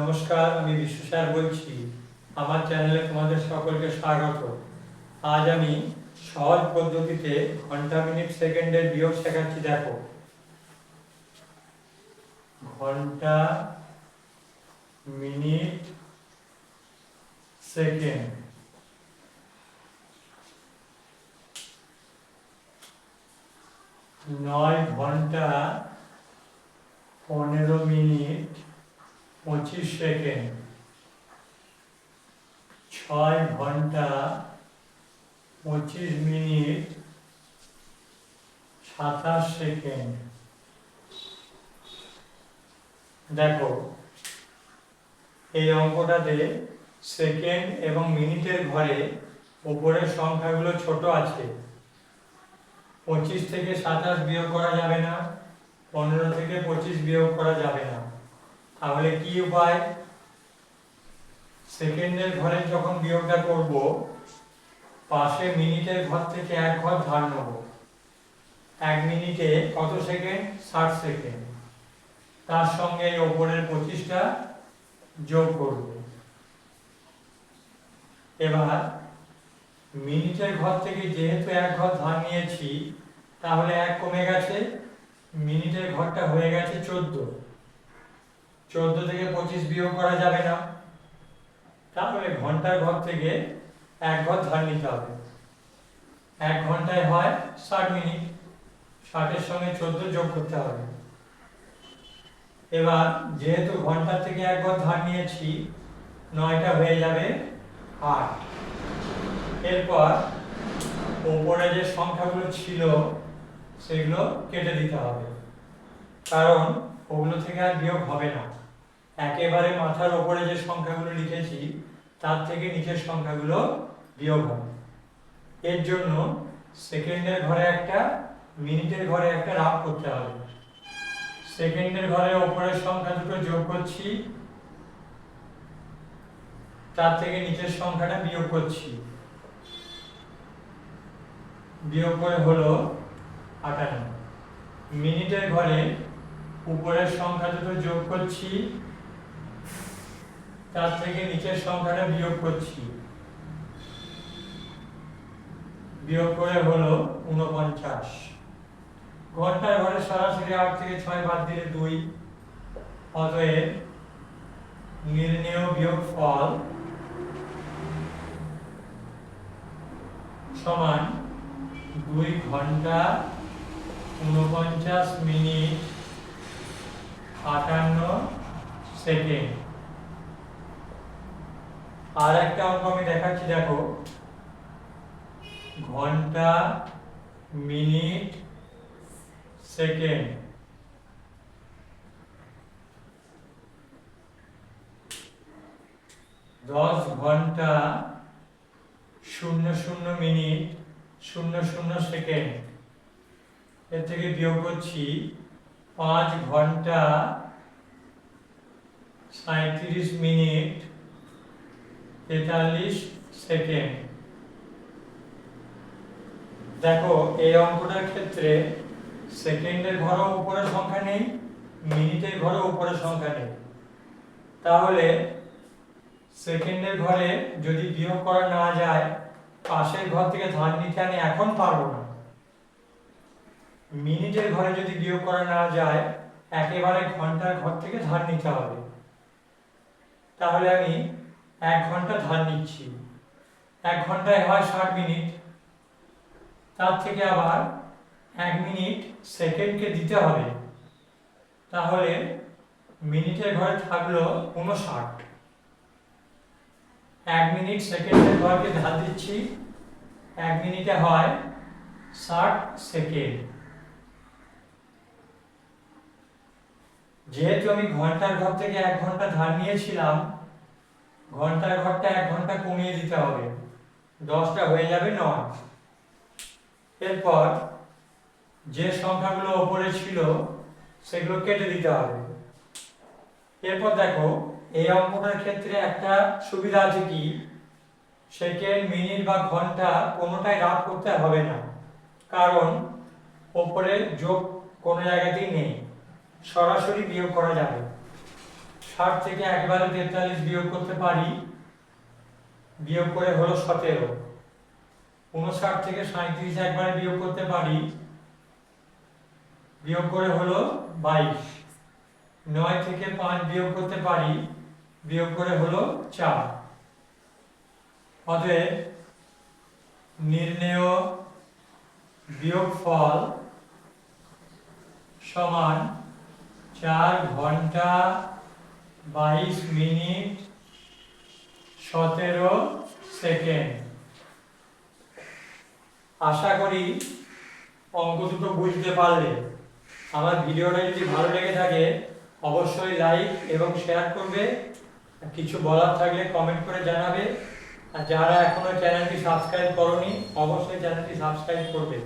নমস্কার, আমি বিশ্ব স্যার বলছি। আমার চ্যানেলে তোমাদের সকলকে স্বাগত। আজ আমি সহজ পদ্ধতিতে ঘণ্টা মিনিট সেকেন্ডের বিয়োগ শেখাচ্ছি, দেখো। ঘণ্টা মিনিট সেকেন্ড। নয় ঘণ্টা পনেরো মিনিট পঁচিশ সেকেন্ড। ছয় ঘণ্টা পঁচিশ মিনিট সাতাশ সেকেন্ড। দেখো, এই অঙ্কটাতে সেকেন্ড এবং মিনিটের ঘরে উপরের সংখ্যাগুলো ছোট আছে। পঁচিশ থেকে সাতাশ বিয়োগ করা যাবে না, পনেরো থেকে পঁচিশ বিয়োগ করা যাবে না। তাহলে কি উপায়? সেকেন্ডের ঘরে যখন বিয়োগটা করব, পাশে মিনিটের ঘর থেকে এক ঘর ধার নেব। এক মিনিটে কত সেকেন্ড? ষাট সেকেন্ড। তার সঙ্গে এই ওপরের পঁচিশটা যোগ করব। এবার, মিনিটের ঘর থেকে যেহেতু এক ঘর ধার নিয়েছি, তাহলে এক কমে গেছে, মিনিটের ঘরটা হয়ে গেছে চোদ্দ। চোদ্দ থেকে পঁচিশ বিয়োগ করা যাবে না। তাহলে ঘণ্টার ঘর থেকে এক ঘর ধার নিতে হবে। এক ঘন্টায় হয় ষাট মিনিট। ষাটের সঙ্গে চোদ্দ যোগ করতে হবে। এবার যেহেতু ঘণ্টার থেকে এক ঘর ধার নিয়েছি, নয়টা হয়ে যাবে আট। এরপর ওপরে যে সংখ্যাগুলো ছিল, সেগুলো কেটে দিতে হবে। কারণ ওগুলো থেকে আর বিয়োগ হবে না। একেবারে মাথার ওপরে যে সংখ্যাগুলো লিখেছি, তার থেকে নিচের সংখ্যাগুলো বিয়োগ হবে। এর জন্য সেকেন্ডের ঘরে একটা, মিনিটের ঘরে একটা রাফ করতে হবে। সেকেন্ডের ঘরে ওপরের সংখ্যা দুটো যোগ করছি, তার থেকে নিচের সংখ্যাটা বিয়োগ করছি। বিয়োগ করে হলো আটান্ন। মিনিটের ঘরে উপরের সংখ্যা দুটো যোগ করছি, তার থেকে নিচের সংখ্যাটা বিয়োগ করছি। বিয়োগ করে হলো উনপঞ্চাশ ঘণ্টার ঘরে সরাসরি আট থেকে ছয় বাদ দিলে দুই। অতএব নির্ণেয় বিয়োগ ফল সমান দুই ঘণ্টা উনপঞ্চাশ মিনিট আটান্ন সেকেন্ড আর একটা অঙ্ক আমি দেখাচ্ছি, দেখো। ঘণ্টা, মিনিট, সেকেন্ড। দশ ঘণ্টা, শূন্য শূন্য মিনিট, শূন্য শূন্য সেকেন্ড। এর থেকে বিয়োগ করছি পাঁচ ঘণ্টা সাঁত্রিশ মিনিট তেতাল্লিশ সেকেন্ড। দেখো, এই অঙ্কটার ক্ষেত্রে সেকেন্ডের ঘরেও উপরের সংখ্যা নেই, মিনিটের ঘরেও উপরের সংখ্যা নেই। তাহলে সেকেন্ডের ঘরে যদি বিয়োগ করা না যায়, পাশের ঘর থেকে ধার নিতে আমি এখন পারব না। মিনিটের ঘরে যদি বিয়োগ করা না যায়, একেবারে ঘণ্টার ঘর থেকে ধার নিতে হবে। তাহলে আমি এক ঘণ্টা ধার নিচ্ছি। এক ঘন্টায় হয় ষাট মিনিট। তার থেকে আবার এক মিনিট সেকেন্ডকে দিতে হবে। তাহলে মিনিটের ঘরে থাকল উনষাট এক মিনিট সেকেন্ডের ঘরকে ধার দিচ্ছি। এক মিনিটে হয় ষাট সেকেন্ড। যেহেতু আমি ঘণ্টার ঘর থেকে এক ঘণ্টা ধার নিয়েছিলাম, ঘণ্টার ঘরটা এক ঘণ্টা কমিয়ে দিতে হবে। দশটা হয়ে যাবে নয়। এরপর যে সংখ্যাগুলো ওপরে ছিল, সেগুলো কেটে দিতে হবে। এরপর দেখো, এই অঙ্কটার ক্ষেত্রে একটা সুবিধা আছে কি? সেকেন্ড মিনিট বা ঘণ্টা কোনোটাই রাত করতে হবে না। কারণ ওপরে যোগ কোনো জায়গাতেই নেই। সরাসরি বিয়োগ করা যাবে। ষাট থেকে একবারে তেতাল্লিশ বিয়োগ করতে পারি, বিয়োগ করে হলো সতেরো। উনষাট থেকে সাঁত্রিশ একবারে বিয়োগ করতে পারি, বিয়োগ করে হলো বাইশ। নয় থেকে পাঁচ বিয়োগ করতে পারি, বিয়োগ করে হলো চার। অতএব নির্ণেয় বিয়োগফল সমান চার ঘণ্টা বাইশ মিনিট সতেরো সেকেন্ড। আশা করি অঙ্ক দুটো বুঝতে পারলে। আমার ভিডিওটা যদি ভালো লেগে থাকে, অবশ্যই লাইক এবং শেয়ার করবে। কিছু বলার থাকলে কমেন্ট করে জানাবে। আর যারা এখনও চ্যানেলটি সাবস্ক্রাইব করনি, অবশ্যই চ্যানেলটি সাবস্ক্রাইব করবে।